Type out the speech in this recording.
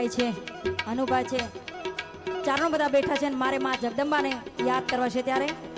રવિભાઈ છે, અનુભા છે. ચારણો બધા બેઠા છે અને મારે માં જગદંબાને યાદ કરવા છે ત્યારે.